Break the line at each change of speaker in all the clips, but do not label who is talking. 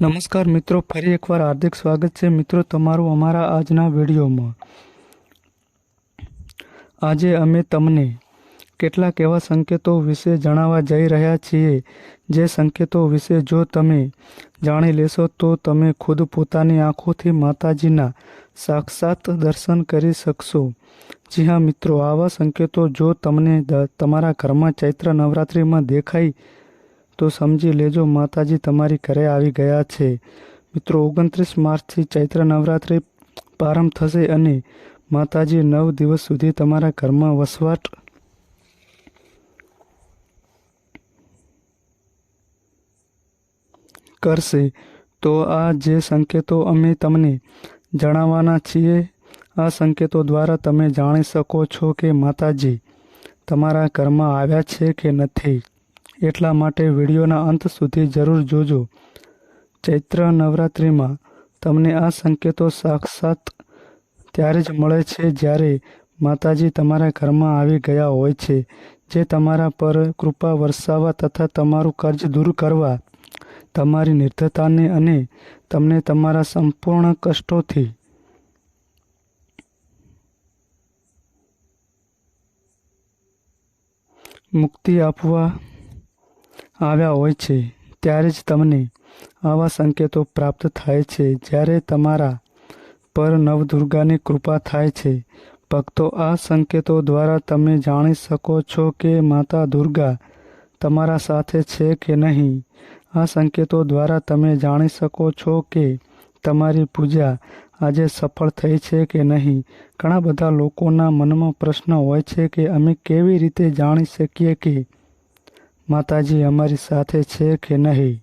નમસ્કાર મિત્રો, ફરી એકવાર હાર્દિક સ્વાગત છે. મિત્રો, તમારું અમારા આજના વિડીયોમાં. આજે અમે તમને કેટલાક એવા સંકેતો વિશે જણાવવા જઈ રહ્યા છીએ. જે સંકેતો વિશે જો તમે જાણી લેશો, તો તમે ખુદ પોતાની આંખોથી માતાજીના સાક્ષાત દર્શન કરી શકશો. જી હા, મિત્રો, આવા સંકેતો જો તમને તમારા ઘરમાં ચૈત્ર નવરાત્રિમાં દેખાય તો સમજી લેજો, માતાજી તમારી ઘરે આવી ગયા છે. મિત્રો, ઓગણત્રીસ માર્ચથી ચૈત્ર નવરાત્રિ પ્રારંભ થશે અને માતાજી નવ દિવસ સુધી તમારા ઘરમાં વસવાટ કરશે. તો આ જે સંકેતો અમે તમને જણાવવાના છીએ, આ સંકેતો દ્વારા તમે જાણી શકો છો કે માતાજી તમારા ઘરમાં આવ્યા છે કે નથી. એટલા માટે વિડીયોના અંત સુધી જરૂર જોજો. ચૈત્ર નવરાત્રિમાં તમને આ સંકેતો સાક્ષાત ત્યારે જ મળે છે જ્યારે માતાજી તમારા ઘરમાં આવી ગયા હોય છે, જે તમારા પર કૃપા વરસાવવા તથા તમારું કર્જ દૂર કરવા, તમારી નિર્ધતાને અને તમને તમારા સંપૂર્ણ કષ્ટોથી મુક્તિ આપવા આવ્યા હોય છે, ત્યારે જ તમને આવા સંકેતો પ્રાપ્ત થાય છે. જ્યારે તમારા પર નવદુર્ગાની કૃપા થાય છે, ભક્તો આ સંકેતો દ્વારા તમે જાણી શકો છો કે માતા દુર્ગા તમારા સાથે છે કે નહીં. આ સંકેતો દ્વારા તમે જાણી શકો છો કે તમારી પૂજા આજે સફળ થઈ છે કે નહીં. ઘણા બધા લોકોના મનમાં પ્રશ્ન હોય છે કે અમે કેવી રીતે જાણી શકીએ કે માતાજી અમારી સાથે છે કે નહીં?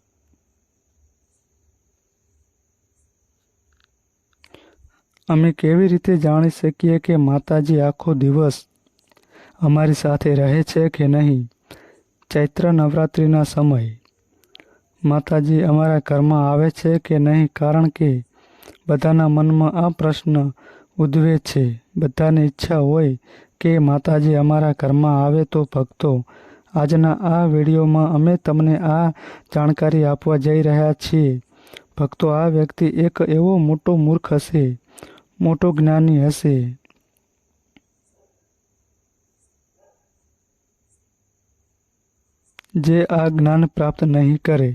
અમે કેવી રીતે જાણી શકીએ કે માતાજી આખો દિવસ અમારી સાથે રહે છે કે નહીં? ચૈત્ર નવરાત્રિના સમય. માતાજી અમારા ઘરમાં આવે છે કે નહીં કારણ કે બધાના મનમાં આ પ્રશ્ન ઉદ્ભવે છે. બધાની ઈચ્છા હોય કે માતાજી અમારા ઘરમાં આવે તો ભક્તો આજના આ વિડીયોમાં અમે તમને આ જાણકારી આપવા જઈ રહ્યા છીએ. ભક્તો, આ વ્યક્તિ એક એવો મોટો મૂર્ખ હશે, મોટો જ્ઞાની હશે. જે આ જ્ઞાન પ્રાપ્ત નહીં કરે.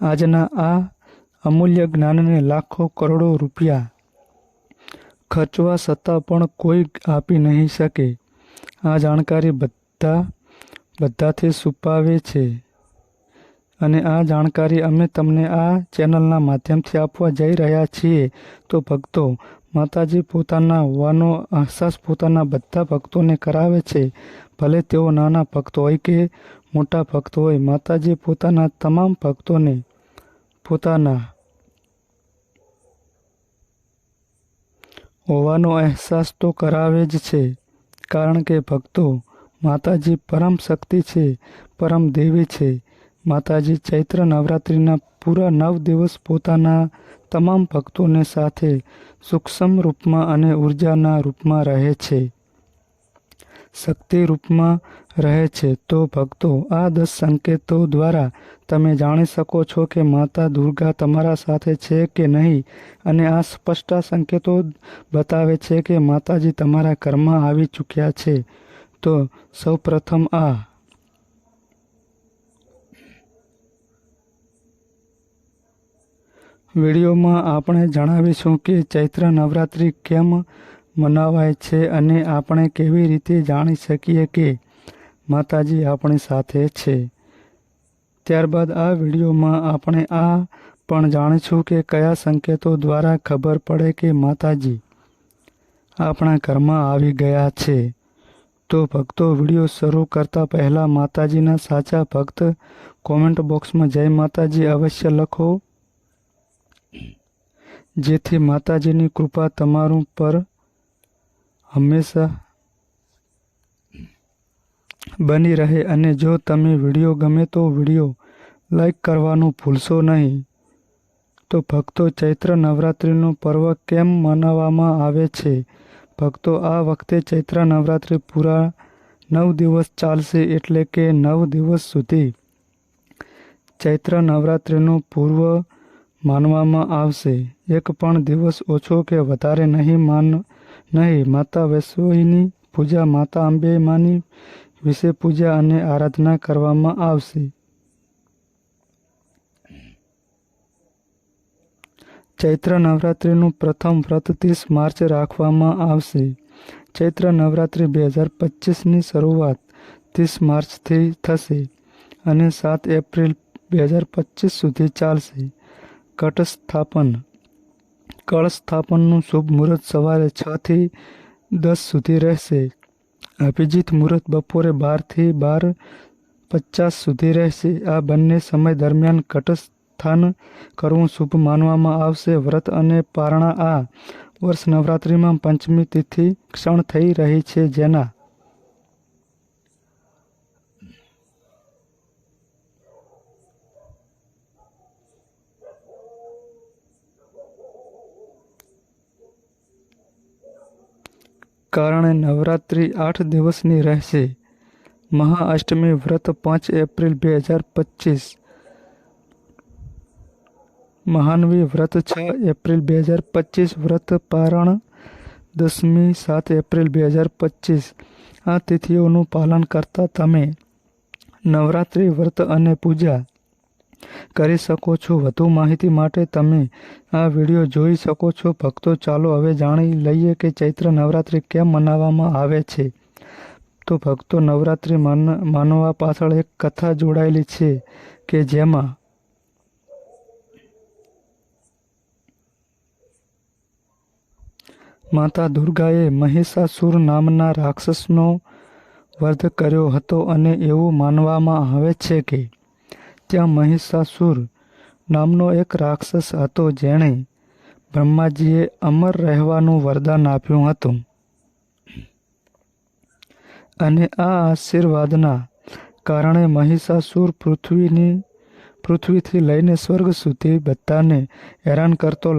આજના આ અમૂલ્ય જ્ઞાનને લાખો કરોડો રૂપિયા ખર્ચવા છતાં પણ કોઈ આપી નહીં શકે. આ જાણકારી બધા બધાથી છુપાવે છે. અને આ જાણકારી અમે તમને આ ચેનલના માધ્યમથી આપવા જઈ રહ્યા છીએ. તો ભક્તો, માતાજી પોતાના હોવાનો અહેસાસ પોતાના બધા ભક્તોને કરાવે છે. ભલે તેઓ નાના ભક્ત હોય કે મોટા ભક્ત હોય, માતાજી પોતાના તમામ ભક્તોને પોતાના હોવાનો અહેસાસ તો કરાવે જ છે. કારણ કે ભક્તો માતાજી પરમ શક્તિ છે, પરમ દેવી છે. માતાજી ચૈત્ર નવરાત્રિના પૂરા નવ દિવસ પોતાના તમામ ભક્તોને સાથે સૂક્ષ્મ રૂપમાં અને ઉર્જાના રૂપમાં રહે છે. શક્તિ રૂપમાં રહે છે. તો ભક્તો, આ દસ સંકેતો દ્વારા તમે જાણી શકો છો કે માતા દુર્ગા તમારા સાથે છે કે નહીં અને આ સ્પષ્ટ સંકેતો બતાવે છે કે માતાજી તમારા ઘરમાં આવી ચૂક્યા છે. તો સૌ પ્રથમ આ. વિડીયોમાં આપણે જણાવીશું કે ચૈત્ર નવરાત્રિ કેમ મનાવાય છે અને આપણે કેવી રીતે જાણી શકીએ કે માતાજી આપણી સાથે છે. ત્યારબાદ આ વિડીયોમાં આપણે આ પણ જાણીશું કે કયા સંકેતો દ્વારા ખબર પડે કે માતાજી આપણા ઘરમાં આવી ગયા છે. તો ભક્તો, વીડિયો શરૂ કરતા પહેલાં માતાજીના સાચા ભક્ત કોમેન્ટ બોક્સમાં જય માતાજી અવશ્ય લખો. જેથી માતાજીની કૃપા તમારું પર હંમેશા બની રહે અને જો તમે વીડિયો ગમે તો વીડિયો લાઈક કરવાનું ભૂલશો નહીં. તો ભક્તો ચૈત્ર નવરાત્રિનું પર્વ કેમ મનાવવામાં આવે છે? ભક્તો, આ વખતે ચૈત્ર નવરાત્રિ પૂરા નવ દિવસ ચાલશે એટલે કે નવ દિવસ સુધી ચૈત્ર નવરાત્રિનું પૂર્વ માનવામાં આવશે. એક પણ દિવસ ઓછો કે વધારે નહીં માન, નહીં. માતા વૈશ્વની પૂજા માતા અંબેમાની વિશે પૂજા અને આરાધના કરવામાં આવશે. ચૈત્ર નવરાત્રિનું પ્રથમ વ્રત ત્રીસ માર્ચ રાખવામાં આવશે. ચૈત્ર નવરાત્રિ બે હજાર પચીસની શરૂઆત ત્રીસ માર્ચથી થશે અને સાત એપ્રિલ બે હજાર પચીસ સુધી ચાલશે. કટ સ્થાપન સ્થાપનનું શુભ મુહૂર્ત સવારે છથી દસ સુધી રહેશે. અભિજીત મુહૂર્ત બપોરે બારથી બાર પચાસ સુધી રહેશે. આ બંને સમય દરમિયાન કટસ્થાન કરવું શુભ માનવામાં આવશે. વ્રત અને પારણા આ વર્ષ નવરાત્રિમાં પંચમી તિથિ ક્ષણ થઈ રહી છે. જેના કારણે નવરાત્રિ આઠ દિવસની રહેશે. મહાઅષ્ટમી વ્રત પાંચ એપ્રિલ બે હજાર પચીસ. મહાનવી વ્રત છ એપ્રિલ બે હજાર પચીસ, વ્રત પારણ દસમી સાત એપ્રિલ બે હજાર પચીસ. આ તિથિઓનું પાલન કરતા તમે નવરાત્રિ વ્રત અને પૂજા કરી શકો છો. વધુ માહિતી માટે તમે આ વીડિયો જોઈ શકો છો. ભક્તો, ચાલો હવે જાણી લઈએ કે ચૈત્ર નવરાત્રિ કેમ મનાવવામાં આવે છે. તો ભક્તો, નવરાત્રિ માન, માનવા પાછળ એક કથા જોડાયેલી છે કે જેમાં માતા દુર્ગાએ મહિષાસુર નામના રાક્ષસનો વધ કર્યો હતો અને એવું માનવામાં આવે છે કે ત્યાં મહિષાસુર નામનો એક રાક્ષસ હતો જેણે બ્રહ્માજીએ અમર રહેવાનું વરદાન આપ્યું હતું. અને આ આશીર્વાદના કારણે મહિષાસુર પૃથ્વીની, પૃથ્વીથી લઈને સ્વર્ગ સુધી બધાને હેરાન કરતો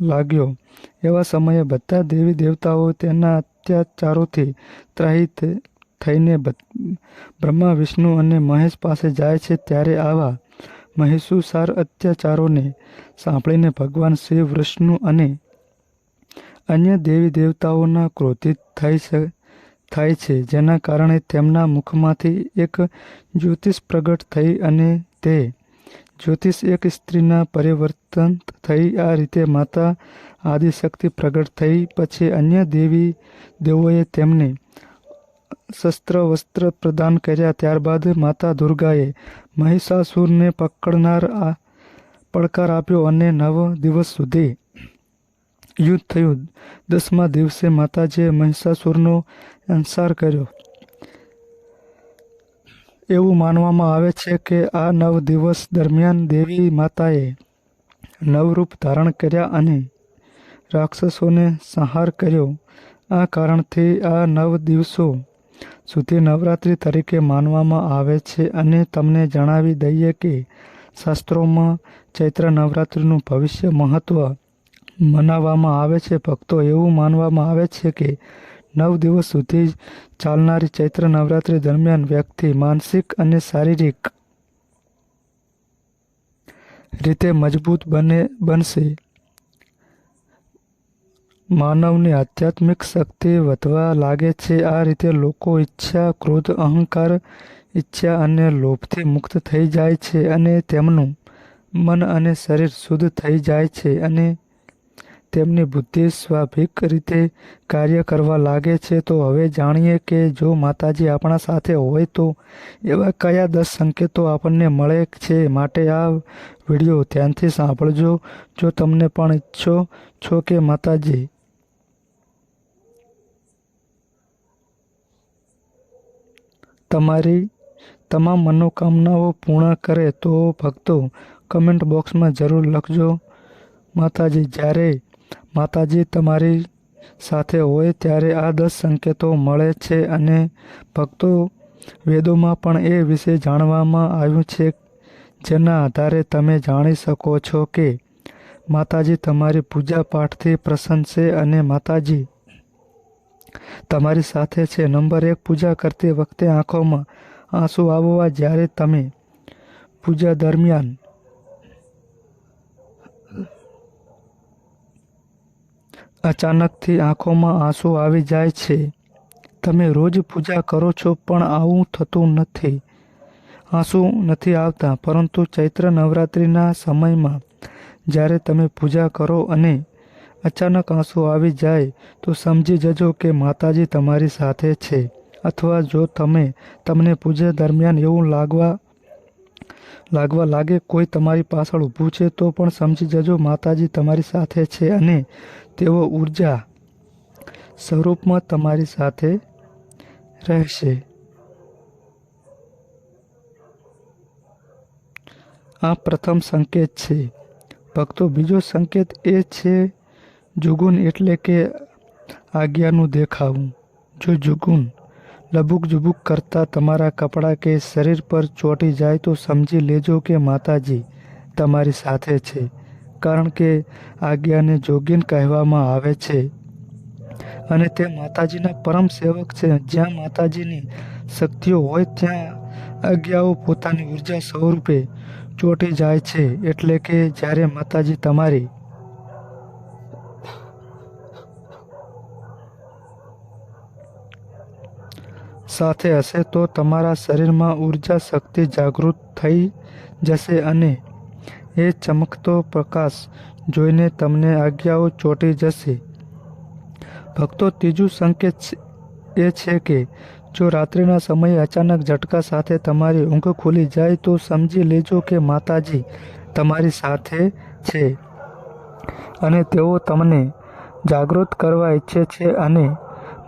લાગ્યો. એવા સમયે બધા દેવી દેવતાઓ તેના અત્યાચારોથી ત્રાહિત થઈને બ્રહ્મા, વિષ્ણુ અને મહેશ પાસે જાય છે ત્યારે આવા મહેશુસાર અત્યાચારોને સાંભળીને ભગવાન શિવ વિષ્ણુ અને અન્ય દેવી દેવતાઓના ક્રોધિત થઈ થાય છે, જેના કારણે તેમના મુખમાંથી એક જ્યોતિષ પ્રગટ થઈ અને તે જ્યોતિષ એક સ્ત્રીના પરિવર્તન થઈ આ રીતે માતા આદિશક્તિ પ્રગટ થઈ. પછી અન્ય દેવી દેવોએ તેમને શસ્ત્ર વસ્ત્ર પ્રદાન કર્યા. ત્યારબાદ માતા દુર્ગાએ મહિષાસુરને પકડનાર આ પડકાર આપ્યો અને નવ દિવસ સુધી યુદ્ધ થયું. દસમા દિવસે માતાજીએ મહિષાસુરનો અંસાર કર્યો. એવું માનવામાં આવે છે કે આ નવ દિવસ દરમિયાન દેવી માતાએ નવરૂપ ધારણ કર્યા અને રાક્ષસોને સંહાર કર્યો. આ કારણથી આ નવ દિવસો સુધી નવરાત્રિ તરીકે માનવામાં આવે છે અને તમને જણાવી દઈએ કે શાસ્ત્રોમાં ચૈત્ર નવરાત્રિનું ભવિષ્ય મહત્ત્વ મનાવવામાં આવે છે. ભક્તો એવું માનવામાં આવે છે કે નવ દિવસ સુધી ચાલનારી ચૈત્ર નવરાત્રિ દરમિયાન વ્યક્તિ માનસિક અને શારીરિક રીતે મજબૂત બને, બનશે. માનવની આધ્યાત્મિક શક્તિ વધવા લાગે છે. આ રીતે લોકો ઈચ્છા, ક્રોધ, અહંકાર, ઈચ્છા અને લોભથી મુક્ત થઈ જાય છે અને તેમનું મન અને શરીર શુદ્ધ થઈ જાય છે અને તેમની બુદ્ધિ સ્વાભાવિક રીતે કાર્ય કરવા લાગે છે, તો હવે જાણીએ કે જો માતાજી આપણા સાથે હોય તો એવા કયા દસ સંકેતો આપણને મળે છે માટે આ વીડિયો ધ્યાનથી સાંભળજો. જો તમને પણ ઈચ્છો છો કે માતાજી તમારી તમામ મનોકામનાઓ પૂર્ણ કરે, તો ભક્તો કમેન્ટ બોક્સમાં જરૂર લખજો. માતાજી, જ્યારે માતાજી તમારી સાથે હોય ત્યારે આ દસ સંકેતો મળે છે અને ભક્તો વેદોમાં પણ એ વિશે જાણવામાં આવ્યું છે. જેના આધારે તમે જાણી શકો છો કે માતાજી તમારી પૂજા પાઠથી પ્રસન્ન છે અને માતાજી તમારી સાથે છે. નંબર એક, પૂજા કરતી વખતે આંખોમાં આંસુ આવવા જ્યારે તમે પૂજા દરમિયાન અચાનકથી આંખોમાં આંસુ આવી જાય છે. તમે રોજ પૂજા કરો છો, પણ આવું થતું નથી. આંસુ નથી આવતા, પરંતુ ચૈત્ર નવરાત્રિના સમયમાં જ્યારે તમે પૂજા કરો અને અચાનક આંસુ આવી જાય, તો સમજી જજો કે માતાજી તમારી સાથે છે. અથવા જો તમે તમને પૂજા દરમિયાન એવું લાગવા લાગવા લાગે કોઈ તમારી પાછળ ઊભું છે તો પણ સમજી જજો માતાજી તમારી સાથે છે અને તેઓ ઊર્જા સ્વરૂપમાં તમારી સાથે રહેશે. આ પ્રથમ સંકેત છે. ભક્તો, બીજો સંકેત એ છે જુગુન એટલે કે આજ્ઞાનું દેખાવું. જો જુગુન લબુક કરતા તમારા કપડાં કે શરીર પર ચોંટી જાય તો સમજી લેજો કે માતાજી તમારી સાથે છે. કારણ કે આજ્ઞાને જોગીન કહેવામાં આવે છે. અને તે માતાજીના પરમ સેવક છે. જ્યાં માતાજીની શક્તિઓ હોય ત્યાં આજ્ઞાઓ પોતાની ઊર્જા સ્વરૂપે ચોંટી જાય છે. એટલે કે જ્યારે માતાજી તમારી સાથે હશે તો તમારા શરીરમાં ઊર્જા શક્તિ જાગૃત થઈ જશે અને એ ચમકતો પ્રકાશ જોઈને તમને આજ્ઞાઓ ચોંટી જશે. ભક્તો, ત્રીજું સંકેત એ છે કે જો રાત્રિના સમયે અચાનક ઝટકા સાથે તમારી ઊંઘ ખુલી જાય તો સમજી લેજો કે માતાજી તમારી સાથે છે અને તેઓ તમને જાગૃત કરવા ઈચ્છે છે અને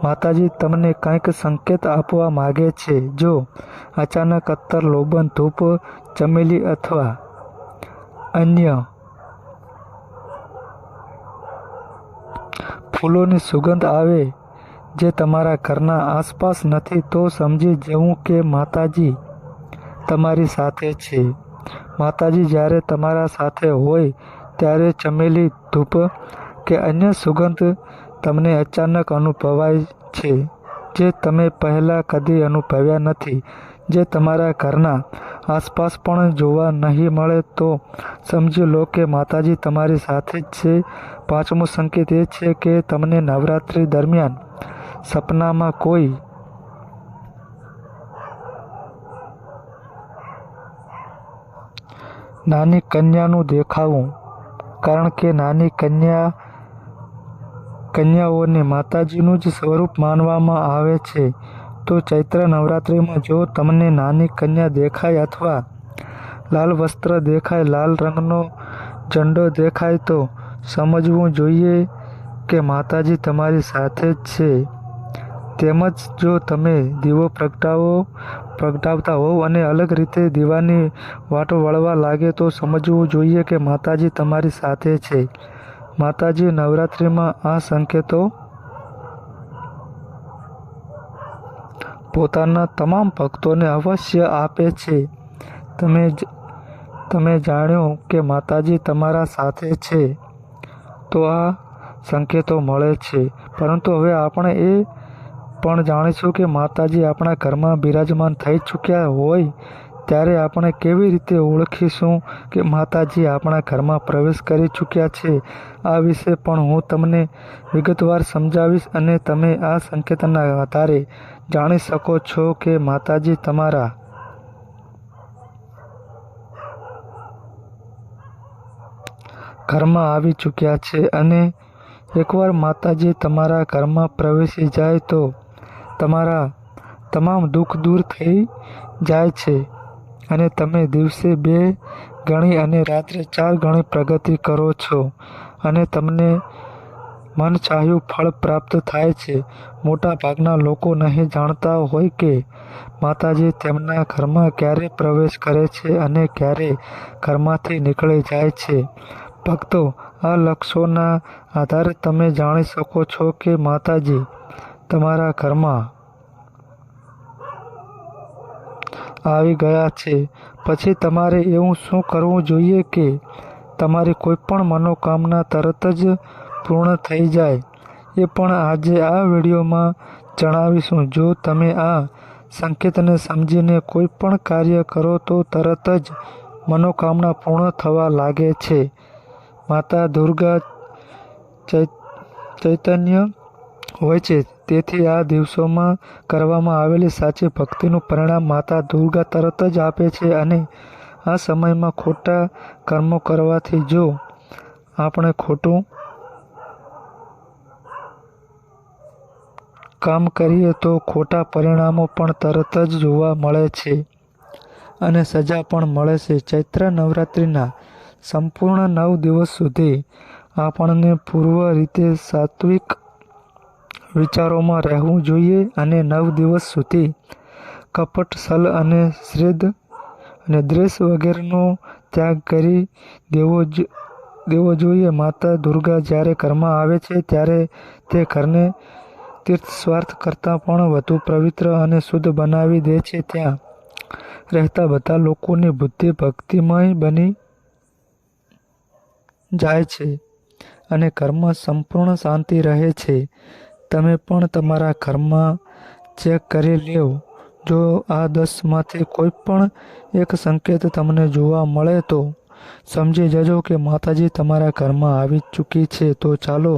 માતાજી તમને કંઈક સંકેત આપવા માગે છે. જો અચાનક અત્તર લોબન ધૂપ ચમેલી અથવા અન્ય ફૂલોની સુગંધ આવે જે તમારા ઘરના આસપાસ નથી, તો સમજી જવું કે માતાજી તમારી સાથે છે. માતાજી જ્યારે તમારા સાથે હોય, ત્યારે ચમેલી ધૂપ કે અન્ય સુગંધ તમને અચાનક અનુભવાય છે, જે તમે પહેલાં કદી અનુભવ્યા નથી. જે તમારા ઘરના આસપાસ પણ જોવા નહીં મળે તો સમજી લો કે માતાજી તમારી સાથે જ છે. પાંચમો સંકેત એ છે કે તમને નવરાત્રિ દરમિયાન સપનામાં કોઈ નાની કન્યાનું દેખાવું. કારણ કે નાની કન્યા કન્યાઓને માતાજીનું જ સ્વરૂપ માનવામાં આવે છે. તો ચૈત્ર નવરાત્રિમાં જો તમને નાની કન્યા દેખાય અથવા લાલ વસ્ત્ર દેખાય, લાલ રંગનો ઝંડો દેખાય, તો સમજવું જોઈએ કે માતાજી તમારી સાથે જ છે. તેમજ જો તમે દીવો પ્રગટાવો, પ્રગટાવતા હોવ અને અલગ રીતે દીવાની વાટો વળવા લાગે તો સમજવું જોઈએ કે માતાજી તમારી સાથે છે. માતાજી નવરાત્રિમાં આ સંકેતો પોતાના તમામ ભક્તોને અવશ્ય આપે છે. તમે તમે જાણ્યું કે માતાજી તમારા સાથે છે, તો આ સંકેતો મળે છે. પરંતુ હવે આપણે એ પણ જાણીશું કે માતાજી આપણા ઘરમાં બિરાજમાન થઈ ચૂક્યા હોય ત્યારે આપણે કેવી રીતે ઓળખીશું કે માતાજી આપણા ઘરમાં પ્રવેશ કરી ચૂક્યા છે? આ વિશે પણ હું તમને વિગતવાર સમજાવીશ અને તમે આ સંકેતના આધારે જાણી શકો છો કે માતાજી તમારા ઘરમાં આવી ચૂક્યા છે અને એકવાર માતાજી તમારા ઘરમાં પ્રવેશી જાય તો તમારા તમામ દુઃખ દૂર થઈ જાય છે. અને તમે દિવસે બે ગણી અને રાત્રે ચાર ગણી પ્રગતિ કરો છો. અને તમને મનચાહ્યું ફળ પ્રાપ્ત થાય છે. મોટા ભાગના લોકો નહીં જાણતા હોય કે માતાજી તેમના ઘરમાં ક્યારે પ્રવેશ કરે છે અને ક્યારે ઘરમાંથી નીકળી જાય છે. ભક્તો, આ લક્ષોના આધારે તમે જાણી શકો છો કે માતાજી તમારા ઘરમાં આવી ગયા છે. પછી તમારે એવું શું કરવું જોઈએ કે તમારી કોઈપણ મનોકામના તરત જ પૂર્ણ થઈ જાય? એ પણ આજે આ વિડીયોમાં જણાવીશું. જો તમે આ સંકેતને સમજીને કોઈ પણ કાર્ય કરો તો તરત જ મનોકામના પૂર્ણ થવા લાગે છે. માતા દુર્ગા ચૈ- ચૈતન્ય હોય છે. તેથી આ દિવસોમાં કરવામાં આવેલી સાચી ભક્તિનું પરિણામ માતા દુર્ગા તરત જ આપે છે અને આ સમયમાં ખોટા કર્મો કરવાથી જો આપણે ખોટું કામ કરીએ તો ખોટા પરિણામો પણ તરત જ જોવા મળે છે અને સજા પણ મળે છે. ચૈત્ર નવરાત્રિના સંપૂર્ણ નવ દિવસ સુધી આપણને પૂર્વ રીતે સાત્વિક વિચારોમાં રહેવું જોઈએ અને નવ દિવસ સુધી કપટ, સલ અને શ્રેદ અને દ્વેષ વગેરેનો ત્યાગ કરી દેવો જ- દેવો જોઈએ. માતા દુર્ગા જ્યારે ઘરમાં આવે છે, ત્યારે તે ઘરને તીર્થ સ્વાર્થ કરતાં પણ વધુ પવિત્ર અને શુદ્ધ બનાવી દે છે. ત્યાં રહેતા બધા લોકોની બુદ્ધિ ભક્તિમય બની જાય છે અને ઘરમાં સંપૂર્ણ શાંતિ રહે છે. તમે પણ તમારા ઘરમાં ચેક કરી લેવ જો આ દસમાંથી કોઈ પણ એક સંકેત તમને જોવા મળે તો સમજી જજો કે માતાજી તમારા ઘરમાં આવી ચૂકી છે. તો ચાલો,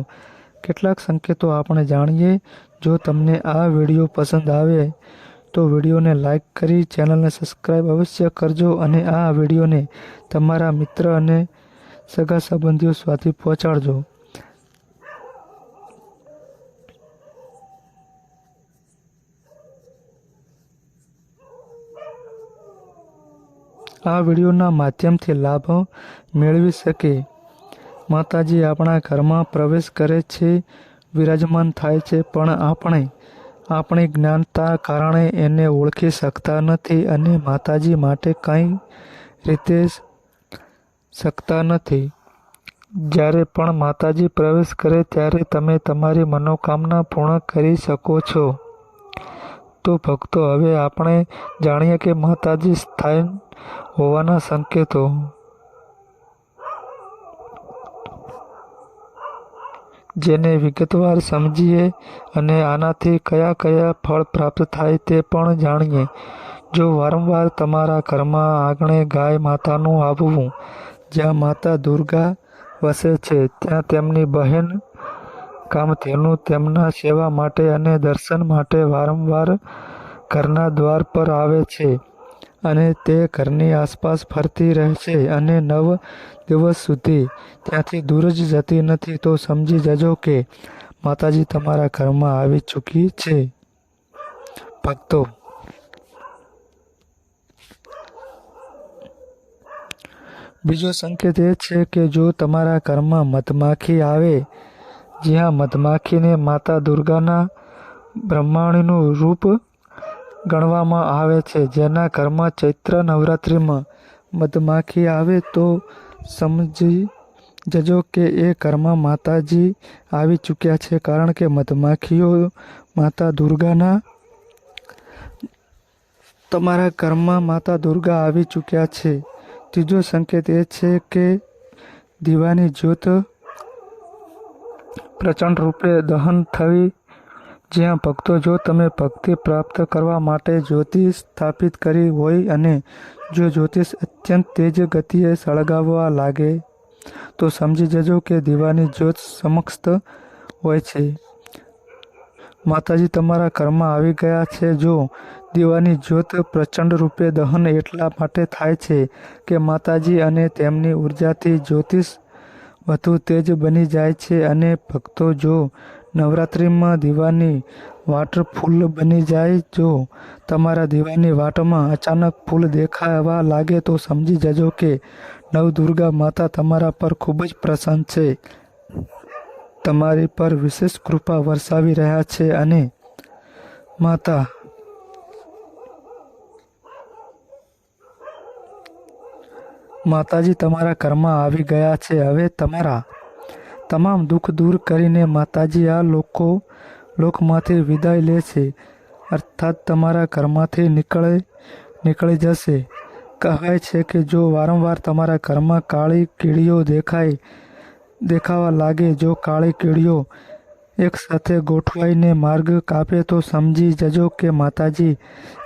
કેટલાક સંકેતો આપણે જાણીએ. જો તમને આ વીડિયો પસંદ આવે તો વિડીયોને લાઈક કરી ચેનલને સબસ્ક્રાઈબ અવશ્ય કરજો અને આ વિડીયોને તમારા મિત્ર અને સગા સંબંધીઓ સુધી પહોંચાડજો. આ વિડીયોના માધ્યમથી લાભ મેળવી શકે. માતાજી આપણા ઘરમાં પ્રવેશ કરે છે, વિરાજમાન થાય છે, પણ આપણે આપણી જ્ઞાનતા કારણે એને ઓળખી શકતા નથી અને માતાજી માટે કંઈ રીતે શકતા નથી. જ્યારે પણ માતાજી પ્રવેશ કરે ત્યારે તમે તમારી મનોકામના પૂર્ણ કરી શકો છો. તો ભક્તો, હવે આપણે જાણીએ કે માતાજી સ્થાન હોવાના સંકેતો. જેને વિગતવાર સમજીએ અને આનાથી કયા કયા ફળ પ્રાપ્ત થાય તે પણ જાણીએ. જો વારંવાર તમારા ઘરમાં આંગણે ગાય માતાનું આવવું, જ્યાં માતા દુર્ગા વસે છે, ત્યાં તેમની બહેન કામધેનુ તેમના સેવા માટે અને દર્શન માટે વારંવાર ઘરના દ્વાર પર આવે છે. અને તે ઘરની આસપાસ ફરતી રહે છે અને નવ દિવસ સુધી ત્યાંથી દૂર જ જતી નથી, તો સમજી જજો કે માતાજી તમારા ઘરમાં આવી ચૂકી છે. ભક્તો, બીજો સંકેત એ છે કે જો તમારા ઘરમાં મધમાખી આવે, જ્યાં મધમાખીને માતા દુર્ગાના બ્રહ્માણીનું રૂપ ગણવામાં આવે છે. જેના ઘરમાં ચૈત્ર નવરાત્રિમાં મધમાખી આવે તો સમજી જજો કે એ ઘરમાં માતાજી આવી ચૂક્યા છે કારણ કે મધમાખીઓ માતા દુર્ગાના તમારા ઘરમાં માતા દુર્ગા આવી ચૂક્યા છે. ત્રીજો સંકેત એ છે કે દીવાની જ્યોત પ્રચંડ રૂપે દહન થવી જ્યાં ભક્તો જો તમે ભક્તિ પ્રાપ્ત કરવા માટે જ્યોતિષ સ્થાપિત કરી હોય અને જો જ્યોતિષ અત્યંત તેજ ગતિએ સળગાવવા લાગે, તો સમજી જજો કે દીવાની જ્યોત સમક્ષ હોય છે. માતાજી તમારા ઘરમાં આવી ગયા છે જો દીવાની જ્યોત પ્રચંડ રૂપે દહન એટલા માટે થાય છે કે માતાજી અને તેમની ઉર્જાથી જ્યોતિષ વધુ તેજ બની જાય છે અને ભક્તો જો નવરાત્રિમાં દીવાની વાટ ફૂલ બની જાય. જો તમારા દીવાની વાટમાં અચાનક ફૂલ દેખાવા લાગે તો સમજી જજો કે નવદુર્ગા માતા તમારા પર ખૂબ જ પ્રસન્ન છે. તમારી પર વિશેષ કૃપા વરસાવી રહ્યા છે અને માતા માતાજી તમારા ઘરમાં આવી ગયા છે. હવે તમારા તમામ દુઃખ દૂર કરીને માતાજી આ લોકો લોકમાંથી વિદાય લે છે. અર્થાત તમારા ઘરમાંથી નીકળે, નીકળી જશે. કહેવાય છે કે જો વારંવાર તમારા ઘરમાં કાળી કીડીઓ દેખાય, દેખાવા લાગે, જો કાળી કીડીઓ એકસાથે ગોઠવાઈને માર્ગ કાપે, તો સમજી જજો કે માતાજી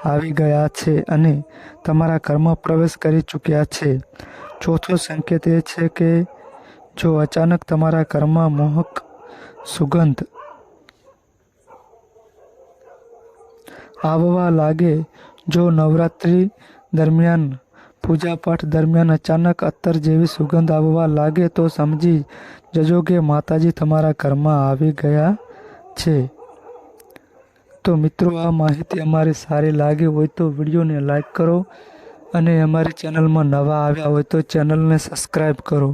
આવી ગયા છે અને તમારા ઘરમાં પ્રવેશ કરી ચૂક્યા છે. ચોથો સંકેત એ છે કે જો અચાનક તમારા ઘરમાં મોહક સુગંધ આવવા લાગે, જો નવરાત્રિ દરમિયાન, પૂજાપાઠ દરમિયાન અચાનક અત્તર જેવી સુગંધ આવવા લાગે, તો સમજી જજો કે માતાજી તમારા ઘરમાં આવી ગયા છે. તો મિત્રો, આ માહિતી અમારી સારી લાગી હોય તો વિડીયોને લાઈક કરો અને અમારી ચેનલમાં નવા આવ્યા હોય તો ચેનલને સબસ્ક્રાઈબ કરો.